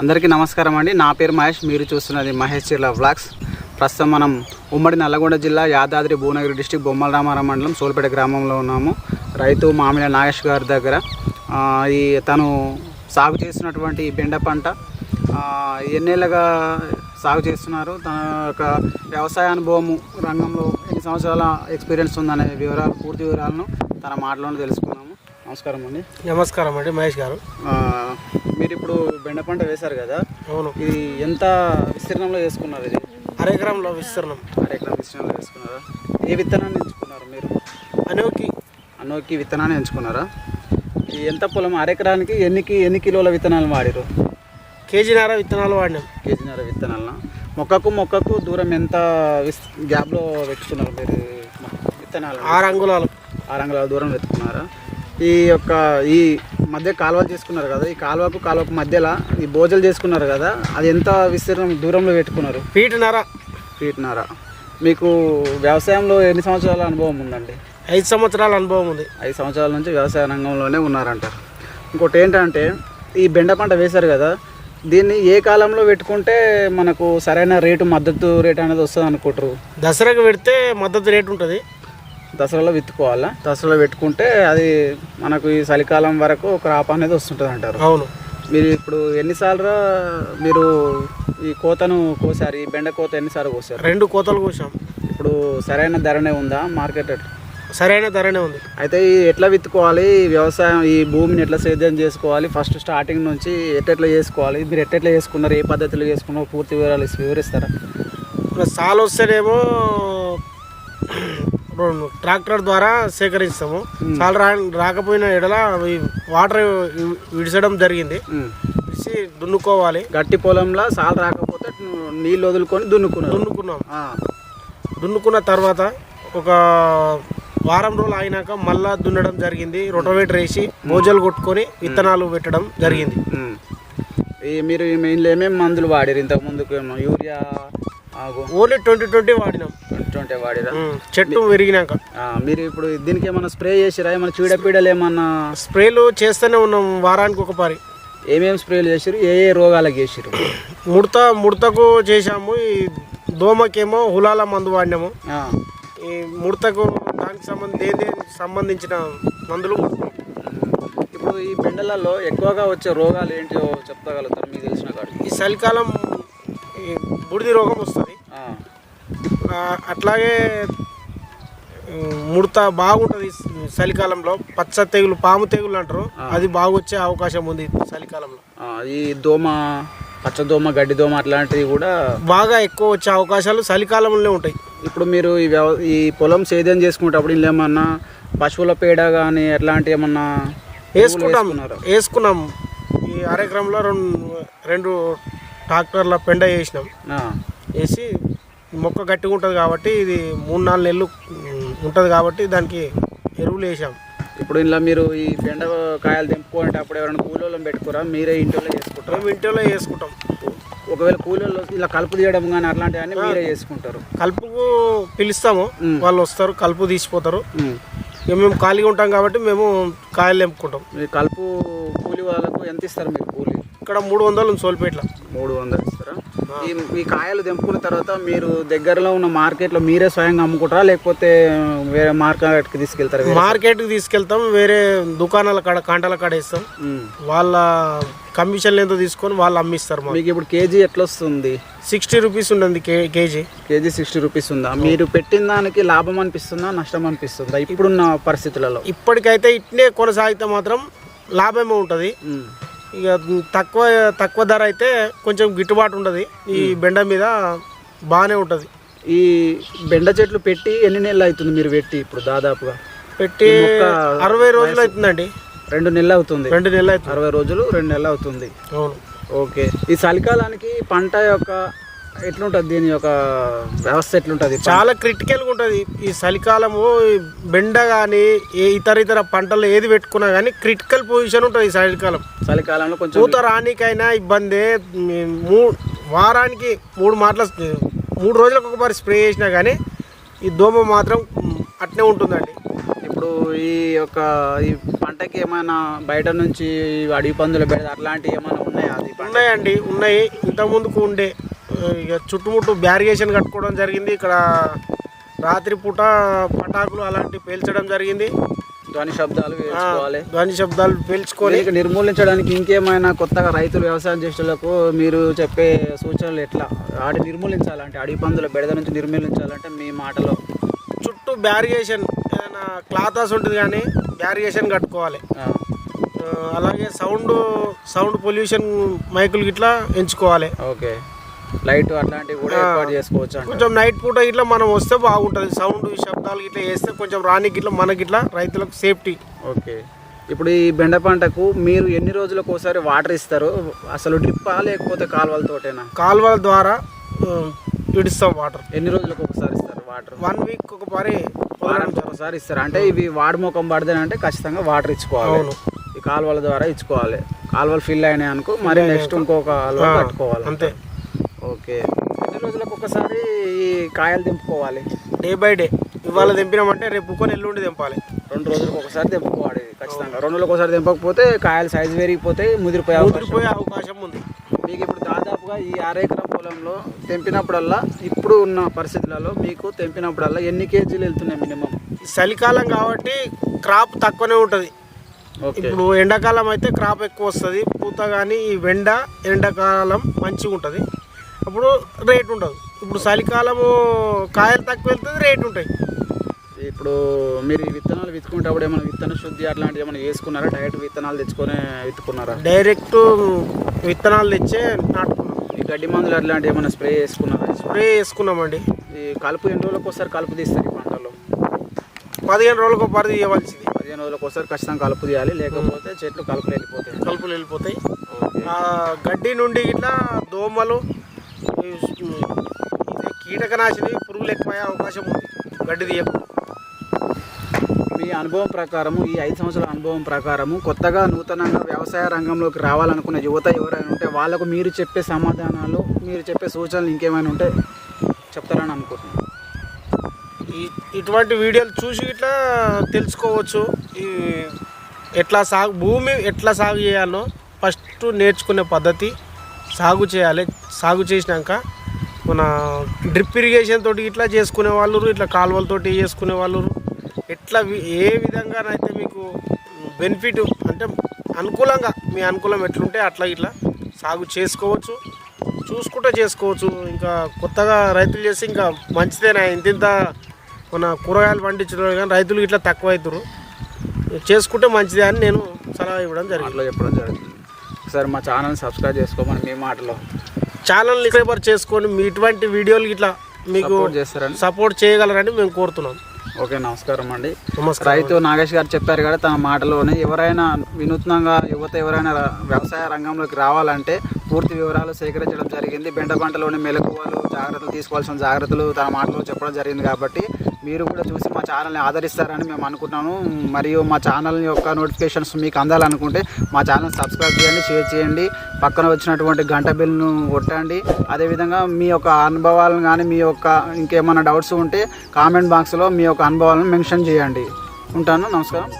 అందరికీ నమస్కారం అండి. నా పేరు మహేష్ మీరు చూస్తున్నది మహేష్ చీర్ల వ్లాగ్స్ ప్రస్తుతం మనం ఉమ్మడి నల్లగొండ జిల్లా యాదాద్రి భువనగిరి డిస్టిక్ బొమ్మల రామారావు మండలం సోల్పేట గ్రామంలో ఉన్నాము. రైతు మామిడి నాగేష్ గారి దగ్గర ఈ తను సాగు చేస్తున్నటువంటి బెండ పంట ఎన్నేళ్ళగా సాగు చేస్తున్నారు. తన యొక్క వ్యవసాయ అనుభవము రంగంలో ఎన్ని సంవత్సరాల ఎక్స్పీరియన్స్ ఉందనే వివరాలు పూర్తి వివరాలను తన మాటలోనే తెలుసుకున్నాము. నమస్కారం అండి. నమస్కారం అండి మహేష్ గారు. మీరు ఇప్పుడు బెండ పంట వేశారు కదా? అవును. ఇది ఎంత విస్తీర్ణంలో వేసుకున్నారు ఇది? అరేగ్రామ్లో విస్తరణం. అర ఎకరం విస్తీర్ణంలో వేసుకున్నారా? ఏ విత్తనాన్ని ఎంచుకున్నారు మీరు? అనేకి. అన్నోకి విత్తనాన్ని ఎంచుకున్నారా? ఎంత పొలం? అరెకరానికి ఎన్నికి ఎన్ని కిలోల విత్తనాలు వాడిరు కేజీన్నర విత్తనాలు వాడినాం. కేజీన్నర విత్తనాలను? మొక్కకు మొక్కకు దూరం ఎంత విస్ గ్యాప్లో పెట్టుకున్నారు మీరు? విత్తనాలు? ఆరు అంగుళాలు. ఆరు అంగుళాల దూరం పెట్టుకున్నారా? ఈ యొక్క ఈ మధ్య కాలువలు చేసుకున్నారు కదా ఈ కాలువకు కాలువకు మధ్యలో ఈ బోజలు చేసుకున్నారు కదా అది ఎంత విస్తీర్ణం దూరంలో పెట్టుకున్నారు? ఫీటున్నర ఫీట్నారా మీకు వ్యవసాయంలో ఎన్ని సంవత్సరాల అనుభవం ఉందండి? ఐదు సంవత్సరాల అనుభవం ఉంది. ఐదు సంవత్సరాల నుంచి వ్యవసాయ రంగంలోనే ఉన్నారంటారు. ఇంకోటి ఏంటంటే ఈ బెండ పంట వేశారు కదా దీన్ని ఏ కాలంలో పెట్టుకుంటే మనకు సరైన రేటు మద్దతు రేటు అనేది వస్తుంది అనుకుంటారు? దసరాకు పెడితే మద్దతు రేటు ఉంటుంది. దసరాలో విత్తుకోవాలా? దసరాలో పెట్టుకుంటే అది మనకు ఈ చలికాలం వరకు క్రాప్ అనేది వస్తుంటుంది అంటారు. అవును. మీరు ఇప్పుడు ఎన్నిసార్లు మీరు ఈ కోతను కోసారు? ఈ బెండ కోత ఎన్నిసార్లు కోసారు? రెండు కోతలు కోసాం. ఇప్పుడు సరైన ధరనే ఉందా మార్కెట్? సరైన ధరనే ఉంది. అయితే ఈ ఎట్లా విత్తుకోవాలి? వ్యవసాయం ఈ భూమిని ఎట్లా సేద్యం చేసుకోవాలి? ఫస్ట్ స్టార్టింగ్ నుంచి ఎట్లా చేసుకోవాలి? మీరు ఎట్లా చేసుకున్నారు? ఏ పద్ధతిలో చేసుకున్నారో పూర్తి వివరాలు వివరిస్తారా? ఇప్పుడు సాల్ వస్తేనేమో ట్రాక్టర్ ద్వారా సేకరిస్తాము సాల్ రా రాకపోయిన ఎడల వాటర్ విడిచడం జరిగింది. విడిచి దున్నుకోవాలి. గట్టి పొలంలో సాలు రాకపోతే నీళ్ళు వదులుకొని దున్నుకున్నాం. ఆ, దున్నుకున్న తర్వాత ఒక వారం రోజులు అయినాక మళ్ళా దున్నడం జరిగింది. రొటోవేటర్ వేసి మోజలు కొట్టుకొని విత్తనాలు పెట్టడం జరిగింది. మీరు మెయిన్లో ఏమేమి మందులు వాడారు? ఇంతకు ముందుకు ఏమో యూరియా ఓన్లీ ట్వంటీ ట్వంటీ వాడినాం. ట్వంటీ వాడిరా. చెట్టు విరిగినాక. మీరు ఇప్పుడు దీనికి ఏమన్నా స్ప్రే చేసిరా? ఏమన్నా చీడపీడలు ఏమన్నా? స్ప్రేలు చేస్తూనే ఉన్నాం వారానికి ఒక పారి ఏమేమి స్ప్రేలు చేసిరు ఏ ఏ రోగాలకు చేసిరు ముడత ముడతకు చేసాము ఈ దోమకేమో హులాల మందు వాడినాము. ఈ ముడతకు దానికి సంబంధి దేని సంబంధించిన మందులు ఇప్పుడు ఈ బెండలలో ఎక్కువగా వచ్చే రోగాలు ఏంటో చెప్పగలుగుతారు మీకు తెలిసిన కాడికి ఈ చలికాలం ఈ బుడిది రోగం వస్తుంది. అట్లాగే ముడత బాగుంటుంది చలికాలంలో. పచ్చ తెగులు పాము తెగులు అంటారు. అది బాగా వచ్చే అవకాశం ఉంది చలికాలంలో. ఈ దోమ పచ్చదోమ గడ్డి దోమ అట్లాంటివి కూడా బాగా ఎక్కువ వచ్చే అవకాశాలు చలికాలంలో ఉంటాయి. ఇప్పుడు మీరు ఈ వ్యవ ఈ పొలం సేద్యం చేసుకునేటప్పుడు ఏమన్నా పశువుల పేడ కానీ ఎట్లాంటి ఏమన్నా వేసుకుంటాం? వేసుకున్నాం. ఈ అరెకరంలో రెండు రెండు ట్రాక్టర్ల పెండ వేసినాం. ఆ, వేసి మొక్క గట్టిగా ఉంటుంది కాబట్టి ఇది మూడు నాలుగు నెలలు ఉంటుంది కాబట్టి దానికి ఎరువులు వేసాం. ఇప్పుడు ఇలా మీరు ఈ బెండ కాయలు తెంపుకునేటప్పుడు ఎవరైనా కూలీలను పెట్టుకోరా? మీరే ఇంట్లో చేసుకుంటారా? మేము ఇంటిలో వేసుకుంటాం ఒకవేళ కూలీలు ఇలా కలుపు తీయడం కానీ అట్లాంటివన్నీ మీరే చేసుకుంటారు. కలుపుకు పిలుస్తాము. వాళ్ళు వస్తారు కలుపు తీసిపోతారు. ఇక మేము ఖాళీగా ఉంటాం కాబట్టి మేము కాయలు తెంపుకుంటాం. మీ కలుపు కూలి వాళ్ళకు ఎంత ఇస్తారు మీరు కూలి? ఇక్కడ మూడు వందలు సోల్పేట్ల. మూడు వందలు ఇస్తారా? ఈ ఈ కాయలు తెంపుకున్న తర్వాత మీరు దగ్గరలో ఉన్న మార్కెట్లో మీరే స్వయంగా అమ్ముకుంటారా? లేకపోతే వేరే మార్కెట్కి తీసుకెళ్తారా? మార్కెట్కి తీసుకెళ్తాం వేరే దుకాణాల కాడ కాంటాల కాడ ఇస్తాం. వాళ్ళ కమిషన్లు ఎంతో తీసుకొని వాళ్ళు అమ్మిస్తారు మాకు. ఇప్పుడు కేజీ ఎట్లా వస్తుంది సిక్స్టీ రూపీస్ ఉంటుంది K KG. KG sixty rupees ఉందా? మీరు పెట్టిన దానికి లాభం అనిపిస్తుందా నష్టం అనిపిస్తుందా? ఇప్పుడున్న పరిస్థితులలో? ఇప్పటికైతే ఇట్నే కొనసాగితే మాత్రం లాభమే ఉంటుంది. ఇక తక్కువ తక్కువ ధర అయితే కొంచెం గిట్టుబాటు ఉంటుంది ఈ బెండ మీద బాగానే ఉంటుంది. ఈ బెండ చెట్లు పెట్టి ఎన్ని నెలలు అవుతుంది మీరు పెట్టి ఇప్పుడు దాదాపుగా? పెట్టి అరవై రోజులు అవుతుందండి. రెండు నెలలు అవుతుంది. రెండు నెలలు అవుతుంది. అరవై రోజులు రెండు నెలలు అవుతుంది. అవును. ఓకే. ఈ చలికాలానికి పంట యొక్క ఎట్లుంటుంది దీని యొక్క వ్యవస్థ ఎట్లుంటుంది? చాలా క్రిటికల్గా ఉంటుంది. ఈ చలికాలము బెండ కానీ ఏ ఇతర ఇతర పంటలు ఏది పెట్టుకున్నా కానీ క్రిటికల్ పొజిషన్ ఉంటుంది ఈ చలికాలం. చలికాలంలో కొంచెం పూత రానికైనా ఇబ్బంది. మూ వారానికి మూడు మాటల మూడు రోజులకు ఒకసారి స్ప్రే చేసినా కానీ ఈ దోమ మాత్రం అట్నే ఉంటుందండి. ఇప్పుడు ఈ యొక్క ఈ పంటకి ఏమైనా బయట నుంచి అడవి పందుల బెడ అట్లాంటివి ఏమైనా ఉన్నాయా? ఉన్నాయండి ఉన్నాయి. ఇంత ముందుకు ఉండే. ఇక చుట్టుముట్టు బ్యారిగేషన్ కట్టుకోవడం జరిగింది. ఇక్కడ రాత్రిపూట పటాకులు అలాంటివి పేల్చడం జరిగింది. ధ్వని శబ్దాలు ధ్వని శబ్దాలు పేల్చుకొని దీనికి నిర్మూలించడానికి ఇంకేమైనా కొత్తగా రైతులు వ్యవసాయం చేసేలకు మీరు చెప్పే సూచనలు ఎట్లా? ఆడి నిర్మూలించాలంటే అడవి పందుల బెడద నుంచి నిర్మూలించాలంటే మీ మాటలో. చుట్టూ బ్యారిగేషన్ ఏదైనా క్లాత్ హౌస్ ఉంటుంది కానీ బ్యారిగేషన్ కట్టుకోవాలి. అలాగే సౌండ్ సౌండ్ పొల్యూషన్ మైకులు గిట్లా ఎంచుకోవాలి. ఓకే. లైట్ అట్లాంటివి కూడా. ఏర్పాటు చేసుకోవచ్చు కొంచెం నైట్ పూట ఇట్లా మనం వస్తే బాగుంటుంది. సౌండ్ శబ్దాలు ఇట్లా వేస్తే కొంచెం రానికి ఇట్లా మనకి ఇట్లా రైతులకు సేఫ్టీ. ఓకే. ఇప్పుడు ఈ బెండ పంటకు మీరు ఎన్ని రోజులకు ఒకసారి వాటర్ ఇస్తారు? అసలు డ్రిప్పా లేకపోతే కాలువలతోటేనా కాలువల ద్వారా ఆ, విడుస్తాం వాటర్. ఎన్ని రోజులకు ఒకసారి ఇస్తారు వాటర్? వన్ వీక్ ఒక వారానికి ఒకసారి ఇస్తారు. అంటే ఇవి వాడుముఖం పడదని అంటే ఖచ్చితంగా వాటర్ ఇచ్చుకోవాలి. ఈ కాలువల ద్వారా ఇచ్చుకోవాలి. కాలువలు ఫిల్ అయినాయి అనుకో మరి నెక్స్ట్ ఇంకొక కాలువ కట్టుకోవాలి అంతే. ఓకే. ఎన్ని రోజులకు ఒకసారి ఈ కాయలు దింపుకోవాలి డే బై డే ఇవాళ దింపినామంటే రేపు కొని ఎల్లుండి దింపాలి రెండు రోజులకు ఒకసారి దింపుకోవాలి ఖచ్చితంగా. రెండు రోజులకు ఒకసారి దింపకపోతే కాయలు సైజు పెరిగిపోతే ముదిరిపోయే అవకాశం ముదిరిపోయే అవకాశం ఉంది. మీకు ఇప్పుడు దాదాపుగా ఈ అరెకరం పొలంలో తెంపినప్పుడల్లా ఇప్పుడు ఉన్న పరిస్థితులలో మీకు తెంపినప్పుడల్లా ఎన్ని కేజీలు వెళ్తున్నాయి మినిమం? చలికాలం కాబట్టి క్రాప్ తక్కువనే ఉంటుంది. ఓకే. ఇప్పుడు ఎండాకాలం అయితే క్రాప్ ఎక్కువ వస్తుంది. పూత కానీ ఈ వెండ ఎండాకాలం మంచిగా ఉంటుంది అప్పుడు రేట్ ఉండదు. ఇప్పుడు చలికాలము కాయలు తక్కువ వెళ్తుంది రేట్ ఉంటాయి. ఇప్పుడు మీరు ఈ విత్తనాలు విత్తుకుంటప్పుడు ఏమైనా విత్తన శుద్ధి అట్లాంటివి ఏమైనా వేసుకున్నారా డైరెక్ట్ విత్తనాలు తెచ్చుకొని విత్తుకున్నారా డైరెక్ట్ విత్తనాలు తెచ్చే నాటుకున్నాం. ఈ గడ్డి మందులు అట్లాంటివి ఏమైనా స్ప్రే చేసుకున్నారా? స్ప్రే వేసుకున్నామండి ఈ కలుపు ఎన్ని రోజులకు ఒకసారి కలుపు తీస్తారు ఈ పంటలో? పదిహేను రోజులకు పరిధి ఇవ్వాల్సింది పదిహేను రోజులకు ఒకసారి ఖచ్చితంగా కలుపు తీయాలి లేకపోతే చెట్లు కలుపులు వెళ్ళిపోతాయి. కలుపులు వెళ్ళిపోతాయి. గడ్డి నుండి ఇట్లా దోమలు కీటకనాశిని పురుగులు ఎక్కువయ్యే అవకాశం ఉంది. గడ్డి తీయకు. మీ అనుభవం ప్రకారము ఈ ఐదు సంవత్సరాల అనుభవం ప్రకారము కొత్తగా నూతనంగా వ్యవసాయ రంగంలోకి రావాలనుకున్న యువత ఎవరైనా ఉంటే వాళ్ళకు మీరు చెప్పే సమాధానాలు మీరు చెప్పే సూచనలు ఇంకేమైనా ఉంటే చెప్తారని అనుకుంటున్నాను. ఈ ఇటువంటి వీడియోలు చూసి ఇట్లా తెలుసుకోవచ్చు. ఈ ఎట్లా సాగు భూమి ఎట్లా సాగు చేయాలో ఫస్ట్ నేర్చుకునే పద్ధతి. సాగు చేయాలి. సాగు చేసినాక మన డ్రిప్ ఇరిగేషన్ తోటి ఇట్లా చేసుకునే వాళ్ళు ఇట్లా కాలువలతోటి చేసుకునే వాళ్ళు ఎట్లా ఏ విధంగానైతే మీకు బెనిఫిట్ అంటే అనుకూలంగా మీ అనుకూలం ఎట్లుంటే అట్లా ఇట్లా సాగు చేసుకోవచ్చు. చూసుకుంటే చేసుకోవచ్చు. ఇంకా కొత్తగా రైతులు చేస్తే ఇంకా మంచిదేనా? ఇంతింత మన కూరగాయలు పండించడం కానీ రైతులు ఇట్లా తక్కువ అవుతారు చేసుకుంటే మంచిదే అని నేను సలహా ఇవ్వడం జరిగింది. మాటలో చెప్పడం జరిగింది. ఒకసారి మా ఛానల్ని సబ్స్క్రైబ్ చేసుకోమని మీ మాటలో ఛానల్ సబ్స్క్రైబర్ చేసుకొని మీ ఇటువంటి వీడియోలు ఇట్లా మీకు సపోర్ట్ చేస్తారని. సపోర్ట్ చేయగలరని మేము కోరుతున్నాం. ఓకే నమస్కారం అండి. నమస్కారం. రైతు నాగేష్ గారు చెప్పారు కదా తన మాటలోనే ఎవరైనా వినూత్నంగా యువత ఎవరైనా వ్యవసాయ రంగంలోకి రావాలంటే పూర్తి వివరాలు సేకరించడం జరిగింది. బెండ పంటలోని మెలకువలు జాగ్రత్తలు తీసుకోవాల్సిన జాగ్రత్తలు తన మాటలో చెప్పడం జరిగింది కాబట్టి మీరు కూడా చూసి మా ఛానల్ని ఆదరిస్తారని మేము అనుకుంటున్నాము మరియు మా ఛానల్ యొక్క నోటిఫికేషన్స్ మీకు అందాలనుకుంటే మా ఛానల్ సబ్స్క్రైబ్ చేయండి షేర్ చేయండి. పక్కన వచ్చినటువంటి గంట బిల్ను కొట్టండి. అదేవిధంగా మీ యొక్క అనుభవాలను కానీ మీ యొక్క ఇంకేమైనా డౌట్స్ ఉంటే కామెంట్ బాక్స్లో మీ యొక్క అనుభవాలను మెన్షన్ చేయండి. ఉంటాను నమస్కారం.